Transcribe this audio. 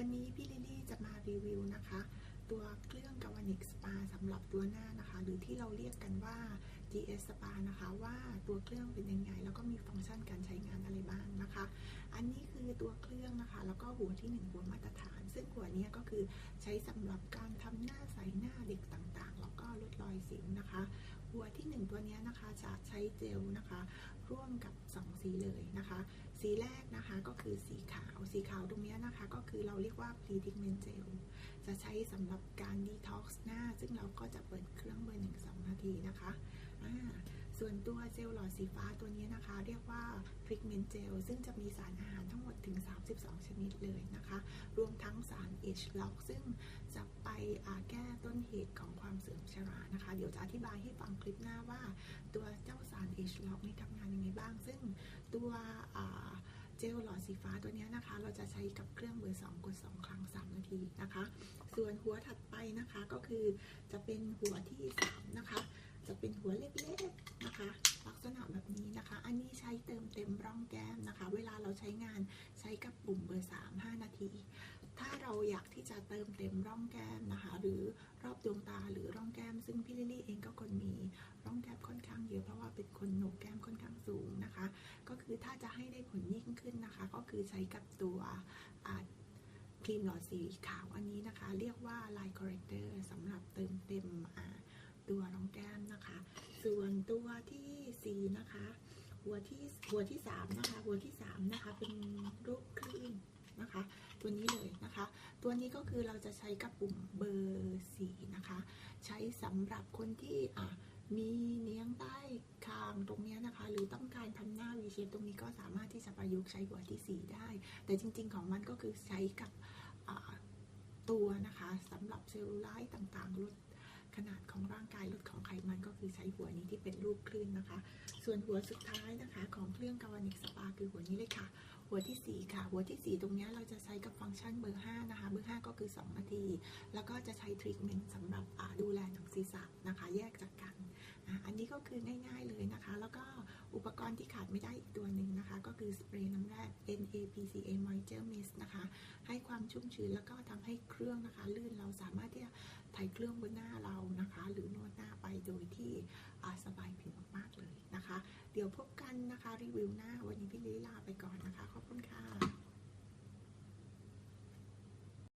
วันนี้พี่ลิลลี่จะมารีวิวนะคะ ตัวเครื่องกาวานิกสปาสำหรับตัวหน้านะคะ หรือที่เราเรียกกันว่า GS Spa นะคะว่าตัวเครื่องเป็นยังไง แล้วก็มีฟังก์ชันการใช้งานอะไรบ้างนะคะ อันนี้คือตัวเครื่องนะคะ แล้วก็หัวที่ 1 หัวมาตรฐาน ซึ่งหัวนี้ก็คือใช้สำหรับการทำหน้าใสหน้าเด็กต่างๆ แล้วก็ลดรอยสิวนะคะ หัวที่ 1 ตัวนี้นะคะจะใช้เจลนะคะ ร่วมกับ 2 สีเลยนะคะ สีแรกนะคะก็คือสีขาว สีขาวตรงนี้นะคะ ก็คือเราเรียกว่า pre pigment gel จะใช้สำหรับการดีท็อกซ์หน้า ซึ่งเราก็จะเปิดเครื่องเบอร์หนึ่งสองนาทีนะคะส่วนตัวเจลหลอดสีฟ้าตัวนี้นะคะ เรียกว่า pigment gel ซึ่งจะมีสารอาหารทั้งหมดถึง 32 ชนิดเลยนะคะ รวมทั้งสาร H lock ซึ่งจะไปแก้ต้นเหตุของความเสื่อมชรานะคะ เดี๋ยวจะอธิบายให้ฟังคลิปหน้าว่า ตัวเจ้าสาร H lock นี่ทำงานยังไงบ้าง ซึ่งตัว เจลหลอดสีฟ้าตัวนี้นะคะ เราจะใช้กับเครื่องเบอร์2กด 2 ครั้ง 3 นาทีนะคะ ส่วนหัวถัดไปนะคะก็คือจะเป็นหัวที่ 3 นะคะ จะเป็นหัวเล็กๆนะคะ ลักษณะแบบนี้นะคะ อันนี้ใช้เติมเต็มร่องแก้มนะคะ เวลาเราใช้งานใช้กับปุ่มเบอร์ 3 5 นาที ถ้าเราอยากที่จะเติมเต็มร่องแก้มนะคะ หรือรอบดวงตาหรือร่องแก้ม ซึ่งพี่ลิลลี่เองก็คนมีร่องแก้มค่อนข้างเยอะเพราะว่าเป็นคนโหนกแก้มค่อนข้างสูงนะคะ ก็คือถ้าจะให้ได้ผลยิ่ง คือใช้กับตัวครีมหลอดสีขาวอันนี้นะคะ เรียกว่า Line Corrector สำหรับเติมเต็มตัวรองแก้มนะคะ ส่วนตัวที่4นะคะ หัวที่หัวที่3นะคะ หัวที่3นะคะเป็นรูปคลื่นนะคะ ตัวนี้เลยนะคะ ตัวนี้ก็คือเราจะใช้กับปุ่มเบอร์4นะคะ ใช้สำหรับคนที่อะ มีเนียงใต้คางตรงนี้นะคะ หรือต้องการทำหน้าวีเชฟตรงนี้ก็สามารถที่จะประยุกต์ใช้หัวที่ 4 ได้ แต่จริง ๆ ของมันก็คือใช้กับตัวนะคะสำหรับเซลลูไลท์ต่างๆลดขนาดของร่างกายลดของไขมันก็คือใช้หัวนี้ที่เป็นรูปคลื่นนะคะ ส่วนหัวสุดท้ายนะคะ ของเครื่องกาวานิกสปาคือหัวนี้เลยค่ะ หัวที่ 4 ค่ะ หัวที่ 4 ตรงนี้เราจะใช้กับฟังก์ชันเบอร์5นะคะ เบอร์ 5 ก็คือ 2 นาที แล้วก็จะใช้ทรีทเมนต์สำหรับดูแลหนังศีรษะนะคะ แยกจากกัน นี้ก็คือง่ายๆเลยนะคะ แล้วก็อุปกรณ์ที่ขาดไม่ได้อีกตัวหนึ่งนะคะ ก็คือสเปรย์น้ำแร่ NAPCA Moisture Mist นะคะ ให้ความชุ่มชื้นแล้วก็ทำให้เครื่องนะคะ ลื่นเราสามารถที่จะถ่ายเครื่องบนหน้าเรานะคะ หรือนวดหน้าไปโดยที่สบายผิวมากๆเลยนะคะ เดี๋ยวพบกันนะคะรีวิวหน้าวันนี้พี่ลิล